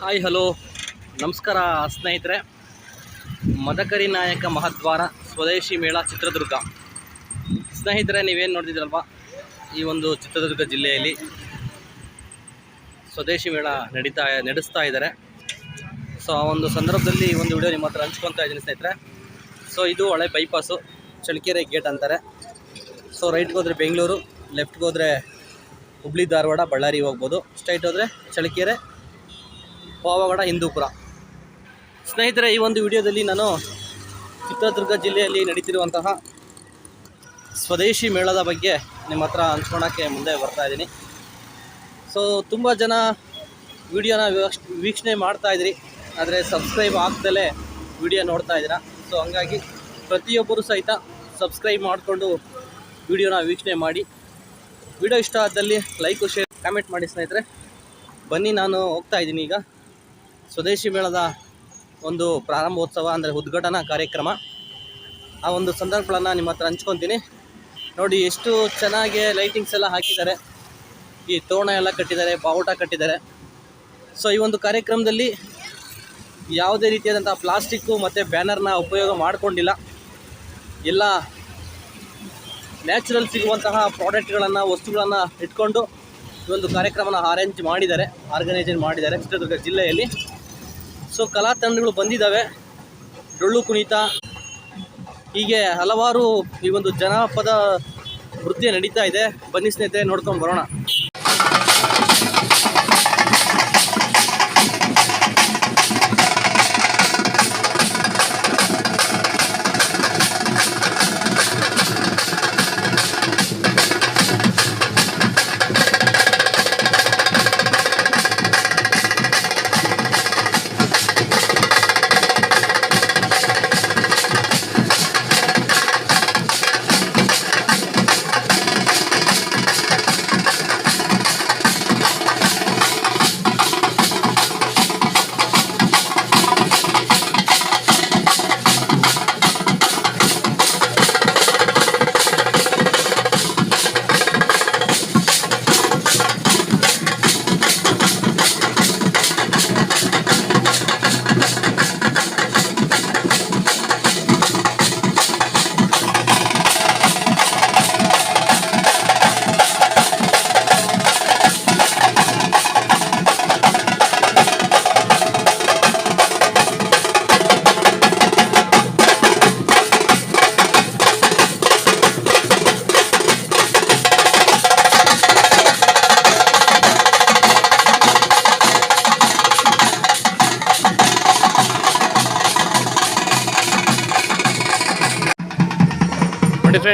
Hi, hello. ನಮಸ್ಕಾರ, ಸ್ನೇಹಿತರೆ. ಮದಕರಿ ನಾಯಕ ಮಹದ್ವಾರ ಸ್ವದೇಶಿ ಮೇಳ ಚಿತ್ರದುರ್ಗ. ಸ್ನೇಹಿತರೆ, ನೀವೇನು ನೋಡಿದಿರಲ್ವಾ ಈ ಒಂದು ಚಿತ್ರದುರ್ಗ ಜಿಲ್ಲೆಯಲ್ಲಿ ಸ್ವದೇಶಿ ಮೇಳ ನಡೀತಾ, ನಡೆಸ್ತಾ ಇದ್ದಾರೆ. ಸೊ ಆ ಒಂದು ಸಂದರ್ಭದಲ್ಲಿ ಈ ಒಂದು ವಿಡಿಯೋ ನಿಮ್ಮ ಹತ್ರ ಹಂಚ್ಕೊತಾ ಇದ್ದೀನಿ, ಸ್ನೇಹಿತರೆ. ಸೊ ಇದು ಹಳೆ ಬೈಪಾಸು ಚಳಕೆರೆ ಗೇಟ್ ಅಂತಾರೆ. ಸೊ ರೈಟ್ಗೆ ಹೋದರೆ ಬೆಂಗಳೂರು ಲೆಫ್ಟ್ಗೆ ಹೋದರೆ ಹುಬ್ಳಿ ಧಾರವಾಡ, ಬಳ್ಳಾರಿ ಹೋಗ್ಬೋದು. ಸ್ಟ್ರೈಟ್ ಹೋದರೆ ಚಳ್ಳಕೆರೆ ಪಾವಗಡ ಹಿಂದೂಪುರ. ಸ್ನೇಹಿತರೆ, ಈ ಒಂದು ವಿಡಿಯೋದಲ್ಲಿ ನಾನು ಚಿತ್ರದುರ್ಗ ಜಿಲ್ಲೆಯಲ್ಲಿ ನಡೀತಿರುವಂತಹ ಸ್ವದೇಶಿ ಮೇಳದ ಬಗ್ಗೆ ನಿಮ್ಮ ಹತ್ರ ಹಂಚ್ಕೊಳಕ್ಕೆ ಮುಂದೆ ಬರ್ತಾ ಇದ್ದೀನಿ. ಸೊ ತುಂಬ ಜನ ವಿಡಿಯೋನ ವೀಕ್ಷಣೆ ಮಾಡ್ತಾ ಇದ್ರಿ, ಆದರೆ ಸಬ್ಸ್ಕ್ರೈಬ್ ಆಗ್ದಲೇ ವಿಡಿಯೋ ನೋಡ್ತಾ ಇದ್ದೀರಾ? ಸೊ ಹಂಗಾಗಿ ಪ್ರತಿಯೊಬ್ಬರು ಸಹಿತ ಸಬ್ಸ್ಕ್ರೈಬ್ ಮಾಡಿಕೊಂಡು ವಿಡಿಯೋನ ವೀಕ್ಷಣೆ ಮಾಡಿ. ವಿಡಿಯೋ ಇಷ್ಟ ಆದಲ್ಲಿ ಲೈಕು, ಶೇರ್, ಕಾಮೆಂಟ್ ಮಾಡಿ ಸ್ನೇಹಿತರೆ. ಬನ್ನಿ, ನಾನು ಹೋಗ್ತಾ ಇದ್ದೀನಿ ಈಗ. ಸ್ವದೇಶಿ ಮೇಳದ ಒಂದು ಪ್ರಾರಂಭೋತ್ಸವ ಅಂದರೆ ಉದ್ಘಾಟನಾ ಕಾರ್ಯಕ್ರಮ. ಆ ಒಂದು ಸಂದರ್ಭಗಳನ್ನು ನಿಮ್ಮ ಹತ್ರ ಹಂಚ್ಕೊತೀನಿ. ನೋಡಿ, ಎಷ್ಟು ಚೆನ್ನಾಗಿ ಲೈಟಿಂಗ್ಸ್ ಎಲ್ಲ ಹಾಕಿದ್ದಾರೆ. ಈ ತೋರಣ ಎಲ್ಲ ಕಟ್ಟಿದ್ದಾರೆ, ಬಾವುಟ ಕಟ್ಟಿದ್ದಾರೆ. ಸೊ ಈ ಒಂದು ಕಾರ್ಯಕ್ರಮದಲ್ಲಿ ಯಾವುದೇ ರೀತಿಯಾದಂಥ ಪ್ಲಾಸ್ಟಿಕ್ಕು ಮತ್ತು ಬ್ಯಾನರ್ನ ಉಪಯೋಗ ಮಾಡಿಕೊಂಡಿಲ್ಲ. ಎಲ್ಲ ನ್ಯಾಚುರಲ್ ಸಿಗುವಂತಹ ಪ್ರಾಡಕ್ಟ್ಗಳನ್ನು, ವಸ್ತುಗಳನ್ನು ಇಟ್ಕೊಂಡು ಈ ಒಂದು ಕಾರ್ಯಕ್ರಮನ ಅರೇಂಜ್ ಮಾಡಿದ್ದಾರೆ ಆರ್ಗನೈಸೇಷನ್ ಮಾಡಿದ್ದಾರೆ ಚಿತ್ರದುರ್ಗ ಜಿಲ್ಲೆಯಲ್ಲಿ. ಸೊ ಕಲಾ ತಂಡಗಳು ಬಂದಿದ್ದಾವೆ. ಡೊಳ್ಳು ಕುಣಿತ. ಹೀಗೆ ಹಲವಾರು ಈ ಒಂದು ಜನಪದ ವೃತ್ತಿ ನಡೀತಾ ಇದೆ. ಬನ್ನಿ ಸ್ನೇಹಿತರೆ, ನೋಡ್ಕೊಂಡು ಬರೋಣ.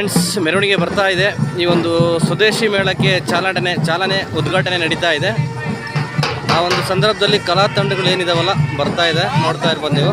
ಫ್ರೆಂಡ್ಸ್, ಮೆರವಣಿಗೆ ಬರ್ತಾ ಇದೆ. ಈ ಒಂದು ಸ್ವದೇಶಿ ಮೇಳಕ್ಕೆ ಚಾಲನೆ ಚಾಲನೆ, ಉದ್ಘಾಟನೆ ನಡೀತಾ ಇದೆ. ಆ ಒಂದು ಸಂದರ್ಭದಲ್ಲಿ ಕಲಾ ತಂಡಗಳು ಏನಿದಾವಲ್ಲ, ಬರ್ತಾ ಇದೆ. ನೋಡ್ತಾ ಇರ್ಬೋದು ನೀವು.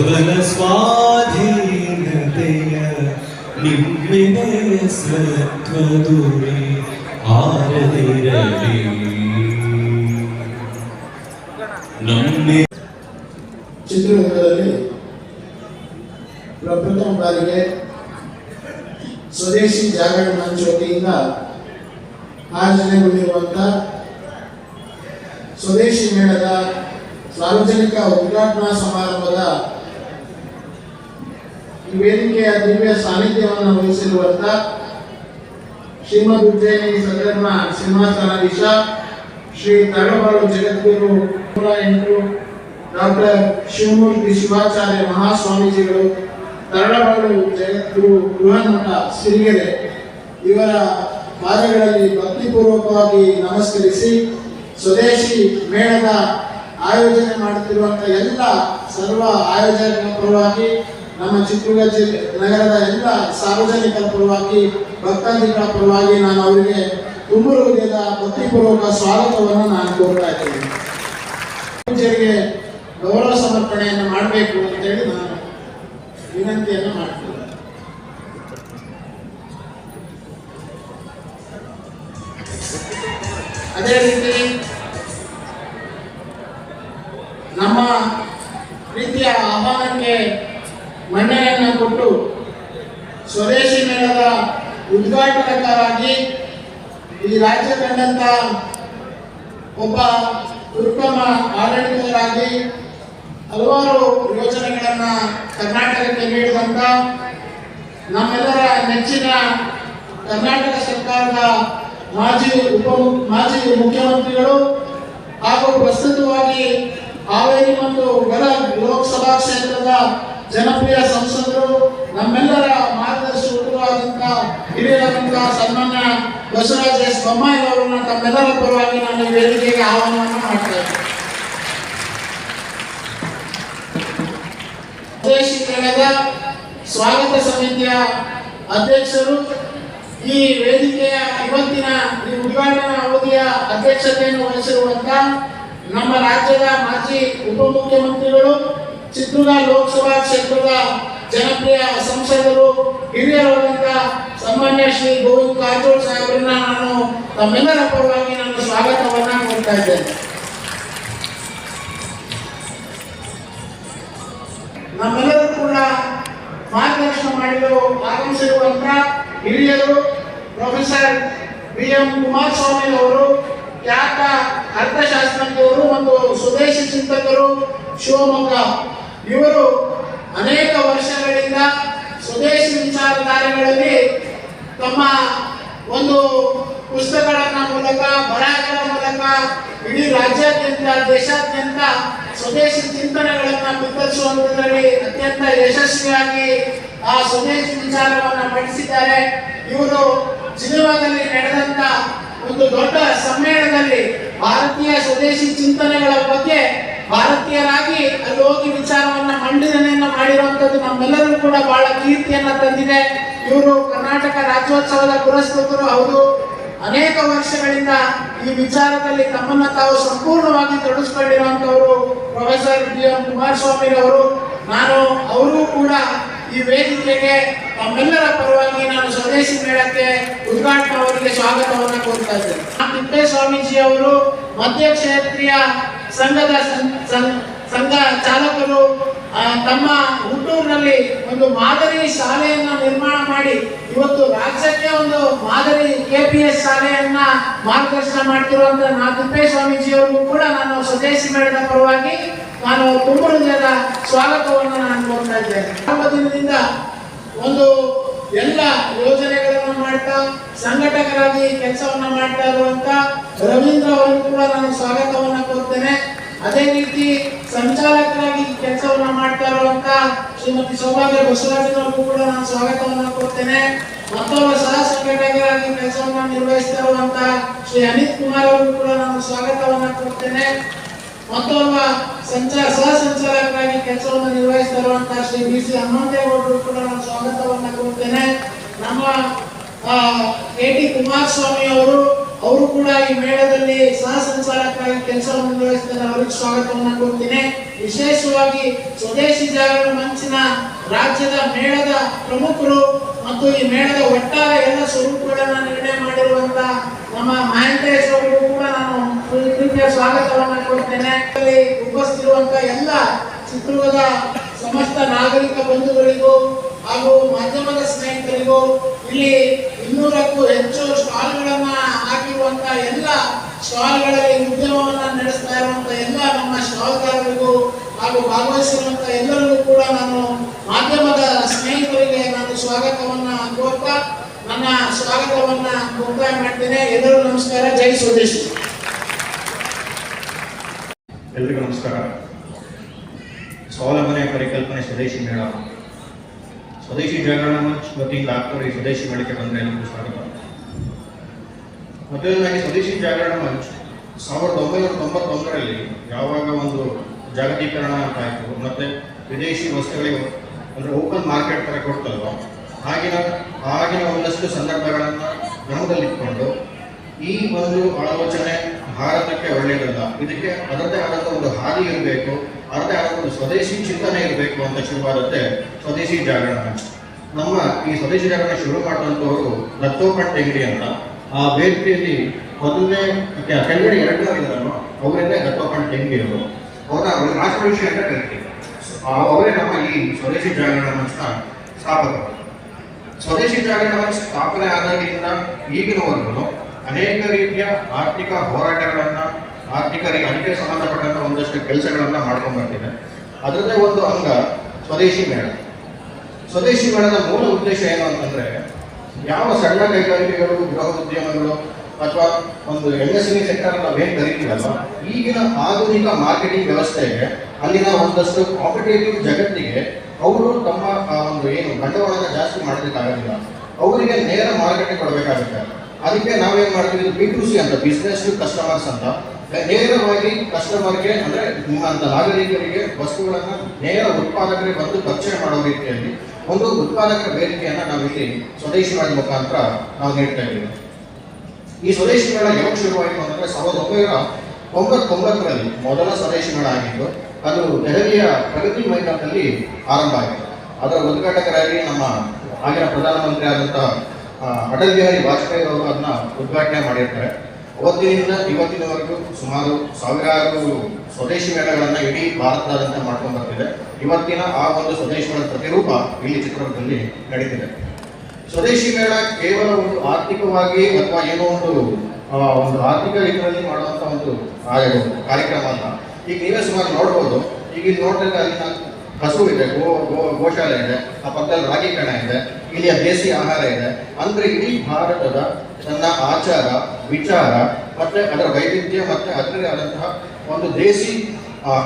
ಸ್ವಬಲ ಸ್ವಾಧೀನತೆಯ ನಿಮ್ಮೆದೆಯ ಸತ್ವದುರೆ ಆರದಿರಲಿ. ನಮ್ಮೆ ಚಿತ್ರದುರ್ಗದಲ್ಲಿ ಪ್ರಪ್ರಥಮ ಬಾರಿಗೆ ಸ್ವದೇಶಿ ಜಾಗರಣ ಮಂಚ್ ವತಿಯಿಂದ ಆಯೋಜನೆಗೊಂಡಿರುವಂಥ ಸ್ವದೇಶಿ ಮೇಳದ ಸಾರ್ವಜನಿಕ ಉದ್ಘಾಟನಾ ಸಮಾರಂಭದ ವೇದಿಕೆಯ ದಿವ್ಯ ಸಾನ್ನಿಧ್ಯವನ್ನು ವಹಿಸಿರುವಂತ ಶ್ರೀಮದ್ ಉಜ್ಜಯಿನಿ ಸಿಂಹಾಸನ ಸಿಂಹಾಸನಾಧೀಶ ಶ್ರೀ ತರಳಬಾಳು ಜಗದ್ಗುರು ನೂರ ಎಂಟು ಡಾಕ್ಟರ್ ಶಿವಮೂರ್ತಿ ಶಿವಾಚಾರ್ಯ ಮಹಾಸ್ವಾಮೀಜಿಗಳು, ತರಳಬಾಳು ಜಗದ್ಗುರು ಬೃಹನ್ಮಠ ಸಿರಿಗೆರೆ ಇವರ ಪಾದಗಳಲ್ಲಿ ಭಕ್ತಿಪೂರ್ವಕವಾಗಿ ನಮಸ್ಕರಿಸಿ ಸ್ವದೇಶಿ ಮೇಳದ ಆಯೋಜನೆ ಮಾಡುತ್ತಿರುವಂತಹ ಎಲ್ಲ ಸರ್ವ ಆಯೋಜನೆಗಳ ಪರವಾಗಿ ನಮ್ಮ ಚಿತ್ರದುರ್ಗ ಜಿಲ್ಲೆ ನಗರದ ಎಲ್ಲ ಸಾರ್ವಜನಿಕರ ಪರವಾಗಿ, ಭಕ್ತಾದಿಗಳ ಪರವಾಗಿ ನಾನು ಅವರಿಗೆ ತುಂಬು ಹೃದಯದ ಭಕ್ತಿಪೂರ್ವಕ ಸ್ವಾಗತವನ್ನು ನಾನು ಕೋರ್ತಾ ಇದ್ದೇನೆ. ಪೂಜೆಗೆ ಗೌರವ ಸಮರ್ಪಣೆಯನ್ನು ಮಾಡಬೇಕು ಅಂತೇಳಿ ನಾನು ವಿನಂತಿಯನ್ನು ಮಾಡ್ತೀನಿ. ಅದೇ ರೀತಿ ನಮ್ಮ ರೀತಿಯ ಮನ್ನಣೆಯನ್ನು ಕೊಟ್ಟು ಸ್ವದೇಶಿ ಮೇಳದ ಉದ್ಘಾಟನಕಾರಾಗಿ ಈ ರಾಜ್ಯ ಕಂಡಂತ ಒಬ್ಬ ಉತ್ತಮ ಆಡಳಿತರಾಗಿ ಹಲವಾರು ಯೋಜನೆಗಳನ್ನ ಕರ್ನಾಟಕಕ್ಕೆ ನೀಡಿದಂತ ನಮ್ಮೆಲ್ಲರ ನೆಚ್ಚಿನ ಕರ್ನಾಟಕ ಸರ್ಕಾರದ ಮಾಜಿ ಉಪ ಮಾಜಿ ಮುಖ್ಯಮಂತ್ರಿಗಳು ಹಾಗೂ ಪ್ರಸ್ತುತವಾಗಿ ಹಾವೇರಿ ಮತ್ತು ಗದಗ ಲೋಕಸಭಾ ಕ್ಷೇತ್ರದ ಜನಪ್ರಿಯ ಸಂಸದರು, ನಮ್ಮೆಲ್ಲರ ಮಾರ್ಗದರ್ಶಕರು ಹಿರಿಯರಾದಂತಹ ಹಿರಿಯರಾದಂತ ಸನ್ಮಾನ್ಯ ಬಸವರಾಜ ಎಸ್ ಬೊಮ್ಮಾಯಿ ತಮ್ಮೆಲ್ಲರ ಪರವಾಗಿ ನಾನು ವೇದಿಕೆಗೆ ಆಹ್ವಾನವನ್ನು ಮಾಡ್ತೇನೆ ಸ್ವಾಗತ ಸಮಿತಿಯ ಅಧ್ಯಕ್ಷರು ಈ ವೇದಿಕೆಯ ಇವತ್ತಿನ ಈ ಉದ್ಘಾಟನಾ ಅವಧಿಯ ಅಧ್ಯಕ್ಷತೆಯನ್ನು ವಹಿಸಿರುವಂತ ನಮ್ಮ ರಾಜ್ಯದ ಮಾಜಿ ಉಪಮುಖ್ಯಮಂತ್ರಿಗಳು ಚಿತ್ರದುರ್ಗ ಲೋಕಸಭಾ ಕ್ಷೇತ್ರದ ಜನಪ್ರಿಯ ಸಂಸದರು ಹಿರಿಯರಾದಂತಹ ಸನ್ಮಾನ್ಯ ಶ್ರೀ ಗೋವಿಂದ ಕಾರಜೋಳ ಸಾಹೇಬರನ್ನ ನಾನು ತಮ್ಮೆಲ್ಲರ ಪರವಾಗಿ ನನ್ನ ಸ್ವಾಗತವನ್ನ ಕೊಡ್ತಾ ಇದ್ದೇನೆ. ನಮ್ಮೆಲ್ಲರೂ ಕೂಡ ಮಾರ್ಗದರ್ಶನ ಮಾಡಲು ಆಗಮಿಸಿರುವಂತ ಹಿರಿಯರು ಪ್ರೊಫೆಸರ್ ಬಿ ಎಂ ಕುಮಾರಸ್ವಾಮಿ ಅವರು, ಖ್ಯಾತ ಅರ್ಥಶಾಸ್ತ್ರಜ್ಞರು ಮತ್ತು ಸ್ವದೇಶಿ ಚಿಂತಕರು ಶಿವಮೊಗ್ಗ. ಇವರು ಅನೇಕ ವರ್ಷಗಳಿಂದ ಸ್ವದೇಶಿ ವಿಚಾರಧಾರೆಗಳಲ್ಲಿ ತಮ್ಮ ಒಂದು ಪುಸ್ತಕಗಳ ಮೂಲಕ, ಬರಹಗಳ ಮೂಲಕ, ಇಡೀ ರಾಜ್ಯಾದ್ಯಂತ, ದೇಶಾದ್ಯಂತ ಸ್ವದೇಶಿ ಚಿಂತನೆಗಳನ್ನ ಬಿತ್ತರಿಸುವಂತದ್ರಲ್ಲಿ ಅತ್ಯಂತ ಯಶಸ್ವಿಯಾಗಿ ಆ ಸ್ವದೇಶಿ ವಿಚಾರವನ್ನ ಮಂಡಿಸಿದ್ದಾರೆ. ಇವರು ಜಿನಿವಾದಲ್ಲಿ ನಡೆದಂತ ಒಂದು ದೊಡ್ಡ ಸಮ್ಮೇಳನದಲ್ಲಿ ಭಾರತೀಯ ಸ್ವದೇಶಿ ಚಿಂತನೆಗಳ ಬಗ್ಗೆ ಭಾರತೀಯರಾಗಿ ಅಲ್ಲಿ ಹೋಗಿ ವಿಚಾರವನ್ನ ಮಂಡನೆಯನ್ನ ಮಾಡಿರುವಂತದ್ದು ನಮ್ಮೆಲ್ಲರೂ ಕೂಡ ಬಹಳ ಕೀರ್ತಿಯನ್ನ ತಂದಿದೆ. ಇವರು ಕರ್ನಾಟಕ ರಾಜ್ಯೋತ್ಸವದ ಪುರಸ್ಕೃತರು ಹೌದು. ಅನೇಕ ವರ್ಷಗಳಿಂದ ಈ ವಿಚಾರದಲ್ಲಿ ತಮ್ಮನ್ನ ತಾವು ಸಂಪೂರ್ಣವಾಗಿ ತೊಡಗಿಸಿಕೊಂಡಿರುವಂತವರು ಪ್ರೊಫೆಸರ್ ಬಿ ಎಂ ಕುಮಾರಸ್ವಾಮಿ ಅವರು ನಾನು ಅವರು ಕೂಡ ಈ ವೇದಿಕೆಗೆ ತಮ್ಮೆಲ್ಲರ ಪರವಾಗಿ ನಾನು ಸ್ವದೇಶಿ ಮೇಳಕ್ಕೆ ಉದ್ಘಾಟನಾ ಅವರಿಗೆ ಸ್ವಾಗತವನ್ನು ಕೋರ್ತಾ ಇದ್ದೇನೆ. ತಿಪ್ಪೇಸ್ವಾಮೀಜಿ ಅವರು ಮಧ್ಯ ಕ್ಷೇತ್ರೀಯ ಸಂಘದ ಸಂಘ ಚಾಲಕರು ತಮ್ಮ ಹುಟ್ಟೂರಿನಲ್ಲಿ ಒಂದು ಮಾದರಿ ಶಾಲೆಯನ್ನು ನಿರ್ಮಾಣ ಮಾಡಿ ಇವತ್ತು ರಾಜ್ಯಕ್ಕೆ ಒಂದು ಮಾದರಿ ಕೆಪಿಎಸ್ ಶಾಲೆಯನ್ನ ಮಾರ್ಗದರ್ಶನ ಮಾಡ್ತಿರುವಂತ ನಾ ತಿಪ್ಪೇಸ್ವಾಮೀಜಿ ಅವರಿಗೂ ಕೂಡ ನಾನು ಸ್ವದೇಶಿ ಮೇಳದ ಪರವಾಗಿ ನಾನು ತುಂಬ ಹೃದಯದ ಸ್ವಾಗತವನ್ನು ನಾನು ಕೋರ್ತಾ ಇದ್ದೇನೆ. ದಿನದಿಂದ ಒಂದು ಎಲ್ಲ ಯೋಜನೆಗಳನ್ನು ಮಾಡ್ತಾ ಸಂಘಟಕರಾಗಿ ಕೆಲಸವನ್ನ ಮಾಡ್ತಾ ಇರುವಂತ ರವೀಂದ್ರ ಅವರು ಕೂಡ ನಾನು ಸ್ವಾಗತವನ್ನ ಕೊಡ್ತೇನೆ ಅದೇ ರೀತಿ ಸಂಚಾಲಕರಾಗಿ ಕೆಲಸವನ್ನ ಮಾಡ್ತಾ ಇರುವಂತ ಶ್ರೀಮತಿ ಸೌಭಾಗ್ಯ ಬಸವರಾಜನವರಿಗೂ ಕೂಡ ನಾನು ಸ್ವಾಗತವನ್ನ ಕೊಡ್ತೇನೆ ಮತ್ತೊಬ್ಬ ಸಹ ಸಂಘಟಕರಾಗಿ ಕೆಲಸವನ್ನ ನಿರ್ವಹಿಸ್ತಾ ಇರುವಂತ ಶ್ರೀ ಅನಿತ್ ಕುಮಾರ್ ಅವರಿಗೂ ಕೂಡ ನಾನು ಸ್ವಾಗತವನ್ನ ಕೋರ್ತೇನೆ. ಮತ್ತೊಬ್ಬ ಸಂಚಾರ ಸಹ ಸಂಚಾಲಕರಾಗಿ ಕೆಲಸವನ್ನು ನಿರ್ವಹಿಸಿರುವಂತಹ ಶ್ರೀ ಬಿ ಸಿ ಹನುಮಂತೇಗೌಡರು ಕೂಡ ನಾನು ಸ್ವಾಗತವನ್ನ ಕೋರ್ತೇನೆ. ನಮ್ಮ ಕೆ ಟಿ ಕುಮಾರಸ್ವಾಮಿ ಅವರು ಅವರು ಕೂಡ ಈ ಮೇಳದಲ್ಲಿ ಸಹ ಕೆಲಸವನ್ನು ನಿರ್ವಹಿಸ್ತಾರೆ. ಅವರಿಗೆ ಸ್ವಾಗತವನ್ನ ಕೊಡ್ತೇನೆ ವಿಶೇಷವಾಗಿ ಸ್ವದೇಶಿ ಜಾಗರಣ ಮಂಚಿನ ರಾಜ್ಯದ ಮೇಳದ ಪ್ರಮುಖರು ಮತ್ತು ಈ ಮೇಳದ ಒಟ್ಟಾರೆ ಎಲ್ಲ ಸ್ವರೂಪಗಳನ್ನು ನಿರ್ಣಯ ಮಾಡಿರುವಂತಹ ನಮ್ಮ ಮಹಂತೇಶ್ ಕೂಡ ನಾನು ಪ್ರೀತಿಯ ಸ್ವಾಗತವನ್ನ ಕೊಡ್ತೇನೆ ಉಪಸ್ಥಿರುವಂತ ಎಲ್ಲ ಚಿತ್ರದುರ್ಗದ ಸಮಸ್ತ ನಾಗರಿಕ ಬಂಧುಗಳಿಗೂ ಹಾಗೂ ಮಾಧ್ಯಮದ ಸ್ನೇಹಿತರಿಗೂ ಇಲ್ಲಿ ಇನ್ನೂರಕ್ಕೂ ಹೆಚ್ಚು ಸ್ಟಾಲ್ಗಳನ್ನ ಹಾಕಿರುವಂತ ಎಲ್ಲ ಸ್ಟಾಲ್ಗಳಲ್ಲಿ ಉದ್ಯಮವನ್ನ ನಡೆಸ್ತಾ ಇರುವಂತ ಎಲ್ಲ ನಮ್ಮ ಸ್ಟಾಲ್ಗಾರರಿಗೂ ಹಾಗೂ ಭಾಗವಹಿಸಿರುವಂತ ಎಲ್ಲರಿಗೂ ಕೂಡ ನಾನು ಮಾಧ್ಯಮದ ಸ್ನೇಹಿತರಿಗೆ ನಾನು ಸ್ವಾಗತವನ್ನ ಕೋರ್ತಾ, ನನ್ನ ಸ್ವಾಗತವನ್ನ ಮುಕ್ತಾಯ ಮಾಡ್ತೇನೆ. ಎಲ್ಲರೂ ನಮಸ್ಕಾರ. ಜೈ ಸ್ವದೇಶಿ ಎಲ್ರಿಗೂ ನಮಸ್ಕಾರ. ಸ್ವಾವಲಂಬನೆ ಪರಿಕಲ್ಪನೆ ಸ್ವದೇಶಿ ಮೇಳ. ಸ್ವದೇಶಿ ಜಾಗರಣ ಮಂಚ್ ವತಿಯಿಂದ ಆಗ್ತಾರೆ ಈ ಸ್ವದೇಶಿ ಮೇಳಕ್ಕೆ ಬಂದರೆ ನಮಗೂ ಸ್ವಾಗತ. ಮೊದಲನೇದಾಗಿ ಸ್ವದೇಶಿ ಜಾಗರಣ ಮಂಚ್ ಸಾವಿರದ ಒಂಬೈನೂರ ತೊಂಬತ್ತೊಂದರಲ್ಲಿ ಯಾವಾಗ ಒಂದು ಜಾಗತೀಕರಣ ಅಂತ ಆಯಿತು, ಮತ್ತು ವಿದೇಶಿ ವಸ್ತುಗಳಿಗೆ ಅಂದರೆ ಓಪನ್ ಮಾರ್ಕೆಟ್ ಥರ ಕೊಡ್ತಲ್ವ? ಆಗಿನ ಆಗಿನ ಒಂದಷ್ಟು ಸಂದರ್ಭಗಳನ್ನು ಗಮನದಲ್ಲಿಟ್ಕೊಂಡು ಈ ಒಂದು ಆಲೋಚನೆ ಭಾರತಕ್ಕೆ ಒಳ್ಳೆಯದಲ್ಲ. ಇದಕ್ಕೆ ಅದರದೇ ಆದಂಥ ಒಂದು ಹಾದಿ ಇರಬೇಕು ಅದರದೇ ಆದ ಒಂದು ಸ್ವದೇಶಿ ಚಿಂತನೆ ಇರಬೇಕು ಅಂತ ಶುರುವಾದಂತೆ ಸ್ವದೇಶಿ ಜಾಗರಣ. ನಮ್ಮ ಈ ಸ್ವದೇಶಿ ಜಾಗರಣ ಶುರು ಮಾಡುವಂಥವರು ದತ್ತೋಪಣ್ ಹೆಗ್ಡಿ ಅಂತ. ಆ ವೇದಿಕೆಯಲ್ಲಿ ಮೊದಲನೇ ಕೆಳಗಡೆ ಎರಡನೇ ಇದ್ದಾರಲ್ಲ ಅವರನ್ನೇ ದತ್ತೋಪಂಟ್ ಅವರ. ಅವರು ರಾಷ್ಟ್ರ ವಿಷಯ ಅಂತ ಕರಿತೀವಿ ಅವರೇ ನಮ್ಮ ಈ ಸ್ವದೇಶಿ ಜಾಗರಣ ಮಂಚ ಸ್ಥಾಪಕರು. ಸ್ವದೇಶಿ ಜಾಗರಣ ಮಂಚ ಸ್ಥಾಪನೆ ಆದಾಗಿನಿಂದ ಈಗಿನವರೆಗೂ ಅನೇಕ ರೀತಿಯ ಆರ್ಥಿಕ ಹೋರಾಟಗಳನ್ನು, ಆರ್ಥಿಕರಿಗೆ ಅಂಕೆ ಸಂಬಂಧಪಟ್ಟಂತ ಒಂದಷ್ಟು ಕೆಲಸಗಳನ್ನು ಮಾಡ್ಕೊಂಡು ಬಂದಿದೆ. ಅದರದ್ದೇ ಒಂದು ಅಂಗ ಸ್ವದೇಶಿ ಮೇಳ. ಸ್ವದೇಶಿ ಮೇಳದ ಮೂಲ ಉದ್ದೇಶ ಏನು ಅಂತಂದ್ರೆ, ಯಾವ ಸಣ್ಣ ಕೈಗಾರಿಕೆಗಳು, ಗೃಹ ಉದ್ಯಮಗಳು ಅಥವಾ ಒಂದು ಎಂ ಎಸ್ ಎಂ ಸೆಕ್ಟರ್ ನಾವೇನು ಕರಿತೀವಲ್ಲ ಈಗಿನ ಆಧುನಿಕ ಮಾರ್ಕೆಟಿಂಗ್ ವ್ಯವಸ್ಥೆಗೆ ಅಲ್ಲಿನ ಒಂದಷ್ಟು ಕಾಂಪಿಟೇಟಿವ್ ಜಗತ್ತಿಗೆ ಅವರು ತಮ್ಮ ಒಂದು ಏನು ಬಂಡವಾಳನ ಜಾಸ್ತಿ ಮಾಡೋದಕ್ಕಾಗೋದಿಲ್ಲ ಅವರಿಗೆ ನೇರ ಮಾರುಕಟ್ಟೆ ಕೊಡಬೇಕಾಗುತ್ತೆ. ಅದಕ್ಕೆ ನಾವೇನ್ ಮಾಡ್ತೀವಿ? ಬಿ ಟು ಸಿ ಅಂತ ಬಿಸ್ನೆಸ್ ಟು ಕಸ್ಟಮರ್ಸ್ ಅಂತ. ನೇರವಾಗಿ ಕಸ್ಟಮರ್ಗೆ ಅಂದ್ರೆ ನಿಮ್ಮಂತ ನಾಗರಿಕರಿಗೆ ವಸ್ತುಗಳನ್ನ ನೇರ ಉತ್ಪಾದಕರಿಗೆ ಬಂದು ಪರಿಚಯ ಮಾಡೋ ರೀತಿಯಲ್ಲಿ ಒಂದು ಉತ್ಪಾದಕರ ವೇದಿಕೆಯನ್ನ ನಾವಿಲ್ಲಿ ಸ್ವದೇಶಿ ಮೇಳದ ಮುಖಾಂತರ ನಾವು ನೀಡ್ತಾ ಇದ್ದೀವಿ. ಈ ಸ್ವದೇಶಿ ಮೇಳ ಯಾವಾಗ ಶುರುವಾಯಿತು ಅಂದ್ರೆ ಸಾವಿರದ ಒಂಬೈನೂರ ತೊಂಬತ್ತೊಂಬತ್ತರಲ್ಲಿ ಮೊದಲ ಸ್ವದೇಶಿ ಮೇಳ ಆಗಿದ್ದು, ಅದು ದೆಹಲಿಯ ಪ್ರಗತಿ ಮೈದಾನದಲ್ಲಿ ಆರಂಭ ಆಯಿತು. ಅದರ ಉದ್ಘಾಟಕರಾಗಿ ನಮ್ಮ ಆಗಿನ ಪ್ರಧಾನಮಂತ್ರಿ ಆದಂತಹ ಅಟಲ್ ಬಿಹಾರಿ ವಾಜಪೇಯಿ ಅವರು ಅದನ್ನ ಉದ್ಘಾಟನೆ ಮಾಡಿರ್ತಾರೆ. ಅವತ್ತಿನಿಂದ ಇವತ್ತಿನವರೆಗೂ ಸುಮಾರು ಸಾವಿರಾರು ಸ್ವದೇಶಿ ಮೇಳಗಳನ್ನ ಇಡೀ ಭಾರತದಾದ್ಯಂತ ಮಾಡ್ಕೊಂಡು ಬರ್ತಿದೆ. ಇವತ್ತಿನ ಆ ಒಂದು ಸ್ವದೇಶಿ ಮೇಳ ಪ್ರತಿರೂಪ ಇಲ್ಲಿ ಚಿತ್ರದುರ್ಗದಲ್ಲಿ ನಡೀತಿದೆ. ಸ್ವದೇಶಿ ಮೇಳ ಕೇವಲ ಒಂದು ಆರ್ಥಿಕವಾಗಿ ಅಥವಾ ಏನೋ ಒಂದು ಒಂದು ಆರ್ಥಿಕ ರೀತಿಯಲ್ಲಿ ಮಾಡುವಂತ ಒಂದು ಕಾರ್ಯಕ್ರಮ ಅಲ್ಲ. ಈಗ ನೀವೇ ಸುಮಾರು ನೋಡ್ಬೋದು. ಈಗ ಇಲ್ಲಿ ನೋಡಿದ್ರೆ ಅಲ್ಲಿನ ಹಸು ಇದೆ, ಗೋ ಗೋ, ಗೋಶಾಲೆ ಇದೆ, ಆ ಪಕ್ಕದಲ್ಲಿ ರಾಗಿ ಕಣ ಇದೆ. ಇಲ್ಲಿಯ ದೇಸಿ ಆಹಾರ ಇದೆ. ಅಂದ್ರೆ ಇಡೀ ಭಾರತದ ತನ್ನ ಆಚಾರ, ವಿಚಾರ, ಮತ್ತೆ ಅದರ ವೈವಿಧ್ಯ ಮತ್ತೆ ಅದರಲ್ಲಿ ಆದಂತಹ ಒಂದು ದೇಸಿ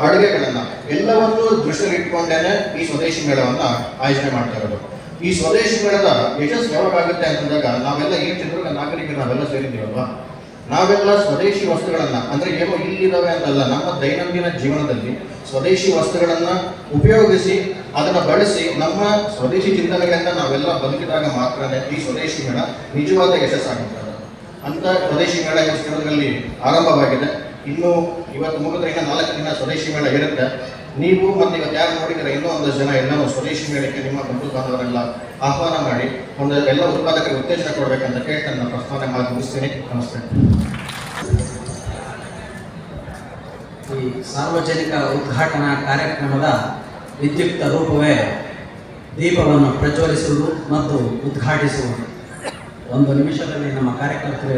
ಅಡುಗೆಗಳನ್ನ ಎಲ್ಲವನ್ನೂ ದೃಷ್ಟಿಯಲ್ಲಿಟ್ಕೊಂಡೇನೆ ಈ ಸ್ವದೇಶಿ ಮೇಳವನ್ನ ಆಯೋಜನೆ ಮಾಡ್ತಾ ಇರೋದು. ಈ ಸ್ವದೇಶಿ ಮೇಳದ ಯಶಸ್ಸು ಯಾವಾಗುತ್ತೆ ಅಂತಂದಾಗ ನಾವೆಲ್ಲ ಏನ್ ಚಿತ್ರದುರ್ಗ ನಾಗರಿಕರು ನಾವೆಲ್ಲ ಸೇರಿದ್ದೀವಲ್ವಾ? ನಾವೆಲ್ಲ ಸ್ವದೇಶಿ ವಸ್ತುಗಳನ್ನು, ಅಂದ್ರೆ ಏನೋ ಇಲ್ಲಿದ್ದಾವೆ ಅಂತಲ್ಲ, ನಮ್ಮ ದೈನಂದಿನ ಜೀವನದಲ್ಲಿ ಸ್ವದೇಶಿ ವಸ್ತುಗಳನ್ನು ಉಪಯೋಗಿಸಿ, ಅದನ್ನ ಬಳಸಿ, ನಮ್ಮ ಸ್ವದೇಶಿ ಚಿಂತನೆಗಳಿಂದ ನಾವೆಲ್ಲ ಬದುಕಿದಾಗ ಮಾತ್ರನೇ ಈ ಸ್ವದೇಶಿ ಮೇಳ ನಿಜವಾದ ಯಶಸ್ಸಾಗುತ್ತದೆ ಅಂತ ಸ್ವದೇಶಿ ಮೇಳ ಈ ಸ್ಥಳದಲ್ಲಿ ಆರಂಭವಾಗಿದೆ. ಇನ್ನು ಇವತ್ತು ಮೂರು ನಾಲ್ಕು ದಿನ ಸ್ವದೇಶಿ ಮೇಳ ಇರುತ್ತೆ. ನೀವು ಮತ್ತೆ ಇವತ್ತು ಯಾರು ನೋಡಿದರೆ ಇನ್ನೂ ಒಂದು ಜನ ಎಲ್ಲರೂ ಸ್ವದೇಶಿ ಮೇಳಕ್ಕೆ ನಿಮ್ಮ ಬಂಧು ಬಾಂಧವರೆಲ್ಲ ಆಹ್ವಾನ ಮಾಡಿ ಒಂದು ಎಲ್ಲ ಉತ್ಪಾದಕರಿಗೆ ಉತ್ತೇಜನ ಕೊಡಬೇಕಂತ ಕೇಳಿ ನನ್ನ ಪ್ರಸ್ತಾವನೆ ಮಾಡಿ ಮುಗಿಸ್ತೀನಿ. ನಮಸ್ತೆ. ಈ ಸಾರ್ವಜನಿಕ ಉದ್ಘಾಟನಾ ಕಾರ್ಯಕ್ರಮದ ವಿದ್ಯುಕ್ತ ರೂಪವೇ ದೀಪವನ್ನು ಪ್ರಜ್ವಲಿಸುವುದು ಮತ್ತು ಉದ್ಘಾಟಿಸುವುದು. ಒಂದು ನಿಮಿಷದಲ್ಲಿ ನಮ್ಮ ಕಾರ್ಯಕರ್ತರು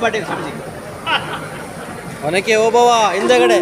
ದೀಪಾಟಿ ಸ್ವಾಮೀಜಿ. ಒನಕೆ ಓಬವ್ವ ಹಿಂದೆಗಡೆ.